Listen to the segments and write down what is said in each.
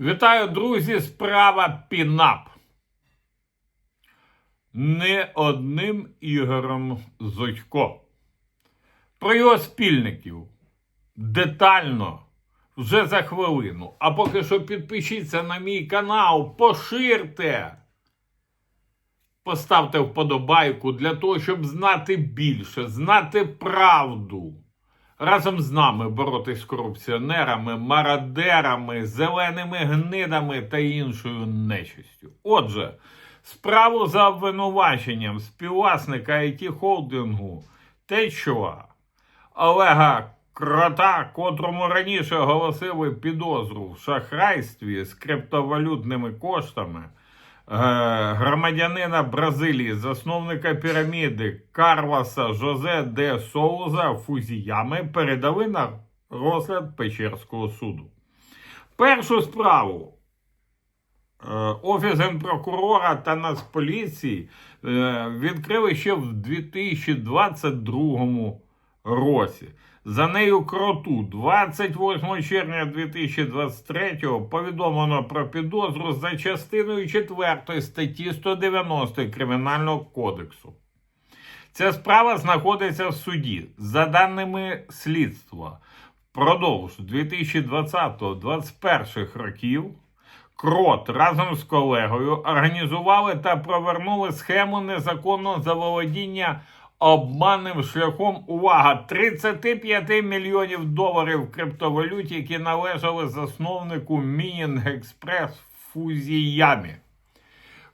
Вітаю, друзі! Справа Пінап. Не одним Ігорем Зодько. Про його спільників детально вже за хвилину. А поки що підпишіться на мій канал, поширте. Поставте вподобайку для того, щоб знати більше, знати правду. Разом з нами боротись з корупціонерами, мародерами, зеленими гнидами та іншою нечистю. Отже, справу за обвинуваченням співвласника it холдингу Течова Олега Крота, котрому раніше оголосили підозру в шахрайстві з криптовалютними коштами. Е, Громадянина Бразилії, засновника піраміди Карлоса Жозе де Соуза Фузіями передали на розгляд Печерського суду. Першу справу е, Офіс генпрокурора та Нацполіції е, відкрили ще в 2022 році. За нею кроту 28 червня 2023 повідомлено про підозру за частиною 4 статті 190 Кримінального кодексу. Ця справа знаходиться в суді. За даними слідства, впродовж 2020-2021 років Крот разом з колегою організували та провернули схему незаконного заволодіння обманним шляхом. Увага! 35 мільйонів доларів в криптовалюті, які належали засновнику Мінінг Експрес Фузіямі.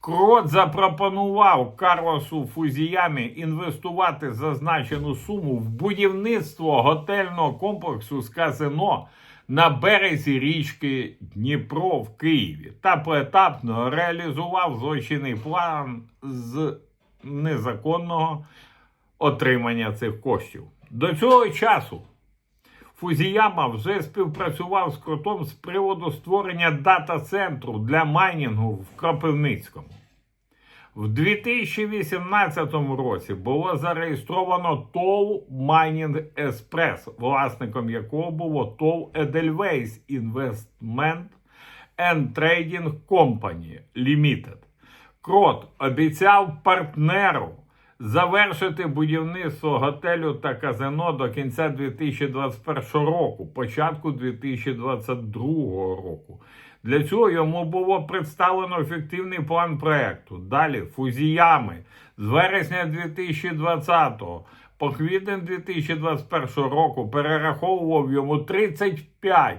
Крот запропонував Карлосу Фузіямі інвестувати зазначену суму в будівництво готельного комплексу з казино на березі річки Дніпро в Києві. Та поетапно реалізував злочинний план з незаконного отримання цих коштів. До цього часу Фузіяма вже співпрацював з Кротом з приводу створення дата-центру для майнінгу в Кропивницькому. В 2018 році було зареєстровано ТОВ Майнінг Еспрес, власником якого було ТОВ Edelweiss Investment and Trading Company Limited. Крот обіцяв партнеру завершити будівництво готелю та казино до кінця 2021 року, початку 2022 року. Для цього йому було представлено ефективний план проекту. Далі фузіями з вересня 2020 по квітень 2021 року перераховував йому 35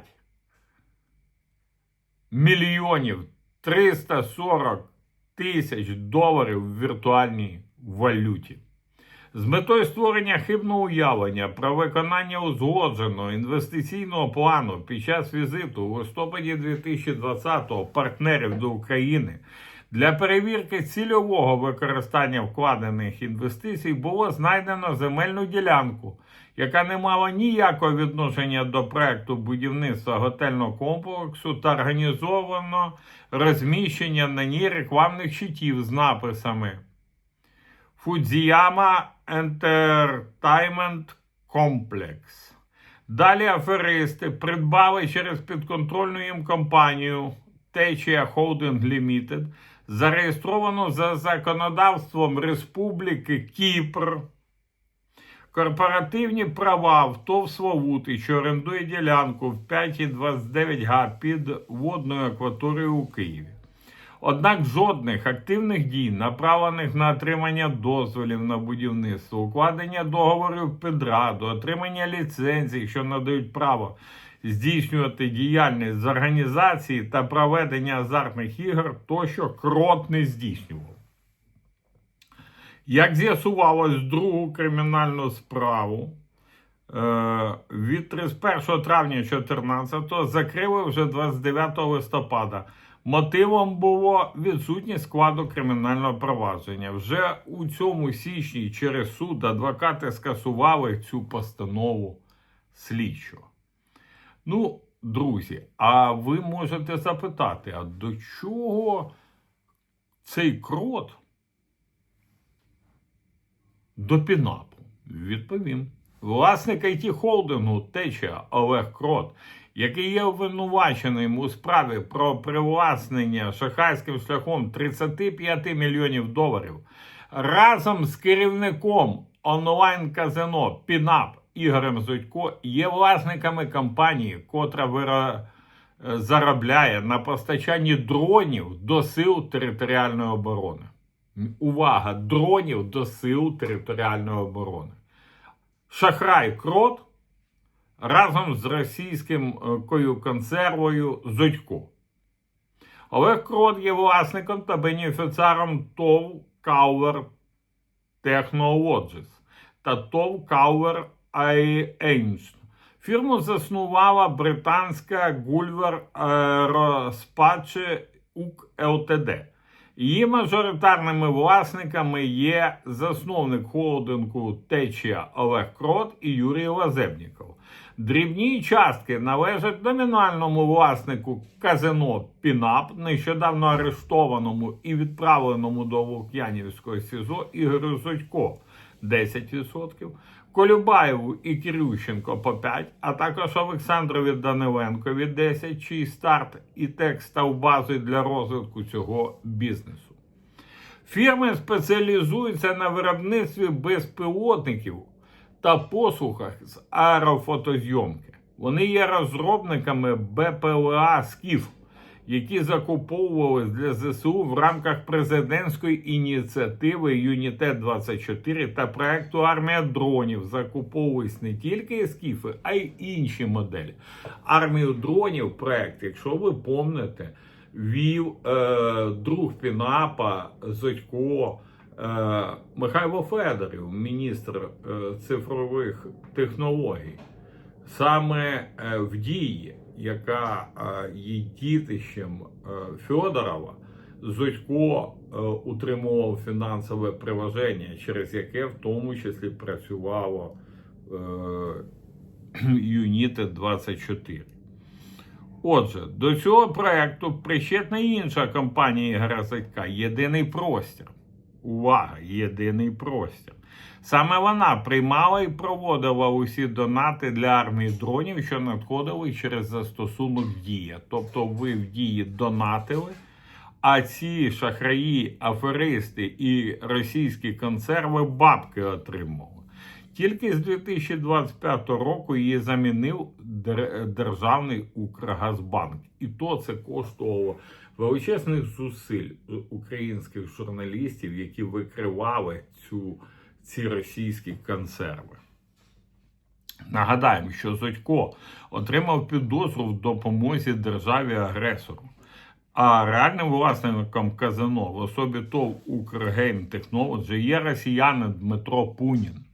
мільйонів 340 тисяч доларів в віртуальній валюті. З метою створення хибного уявлення про виконання узгодженого інвестиційного плану під час візиту у листопаді 2020-го партнерів до України для перевірки цільового використання вкладених інвестицій було знайдено земельну ділянку, яка не мала ніякого відношення до проекту будівництва готельного комплексу та організовано розміщення на ній рекламних щитів з написами. Фудзіяма Entertainment Complex. Далі аферисти придбали через підконтрольну їм компанію Течія Holding Limited, зареєстровану за законодавством Республіки Кіпр. Корпоративні права в ТОВ Славути, що орендує ділянку в 5,29 га під водною акваторією у Києві. Однак жодних активних дій, направлених на отримання дозволів на будівництво, укладення договорів підраду, отримання ліцензій, що надають право здійснювати діяльність з організації та проведення азартних ігор, тощо крот не здійснював. Як з'ясувалось, другу кримінальну справу е, від 31 травня 2014 закрили вже 29 листопада. Мотивом було відсутність складу кримінального провадження. Вже у цьому січні через суд адвокати скасували цю постанову слідчого. Ну, друзі, а ви можете запитати, а до чого цей крот до пінапу? Відповім. Власник it холдингу Теча Олег Крот який є обвинуваченим у справі про привласнення шахрайським шляхом 35 мільйонів доларів, разом з керівником онлайн-казино Пінап Ігорем Зудько є власниками компанії, котра вира... е, заробляє на постачанні дронів до сил територіальної оборони. Увага! Дронів до сил територіальної оборони. Шахрай Крот разом з російською консервою Зодько. Олег Крот є власником та бенефіціаром ТОВ Каувер Technologies та ТОВ Каувер Einstein. Фірму заснувала британська Гульвер Розпаче УК ЛТД. Її мажоритарними власниками є засновник холдингу Течія Олег Крот і Юрій Лазебніков. Дрібні частки належать номінальному власнику казино Пінап, нещодавно арештованому і відправленому до Лук'янівського СІЗО Ігорю Зодько 10%, Колюбаєву і Кирющенко по 5%, а також Олександрові Даниленкові 10%, чий старт і текст став базою для розвитку цього бізнесу. Фірми спеціалізуються на виробництві безпілотників та послугах з аерофотозйомки. Вони є розробниками БПЛА «Скіф», які закуповувались для ЗСУ в рамках президентської ініціативи Юнітет 24 та проекту Армія дронів. Закуповувались не тільки скіфи, а й інші моделі. Армію дронів проект, якщо ви помните, вів е, друг Пінапа Зодько. Е, Михайло Федорів, міністр е, цифрових технологій, саме е, в дії, яка є дітищем е, Федорова, Зодько е, утримував фінансове приваження, через яке в тому числі працювало е, Юніти 24. Отже, до цього проекту причетна інша компанія Ігоря Зодька Єдиний простір. Увага! Єдиний простір. Саме вона приймала і проводила усі донати для армії дронів, що надходили через застосунок Дія. Тобто ви в дії донатили, а ці шахраї, аферисти і російські консерви бабки отримували. Тільки з 2025 року її замінив державний Укргазбанк, і то це коштувало величезних зусиль українських журналістів, які викривали цю, ці російські консерви. Нагадаємо, що Зодько отримав підозру в допомозі державі агресору. А реальним власником казино в особі ТОВ Укргейм Технолоджі є росіянин Дмитро Пунін.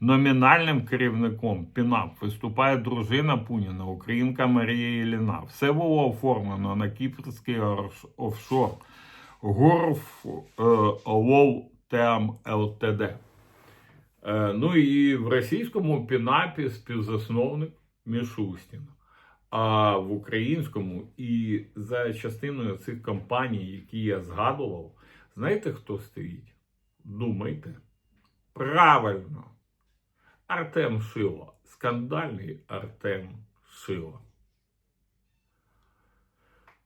Номінальним керівником ПІНАП виступає дружина Пуніна, українка Марія Єліна. Все було оформлено на кіпрський офшор Гурф е, Тем ЛТД. Е, ну і в російському ПІНАПі співзасновник Мішустін. А в українському і за частиною цих компаній, які я згадував, знаєте, хто стоїть? Думайте. Правильно. Артем Шило. Скандальний Артем Шило.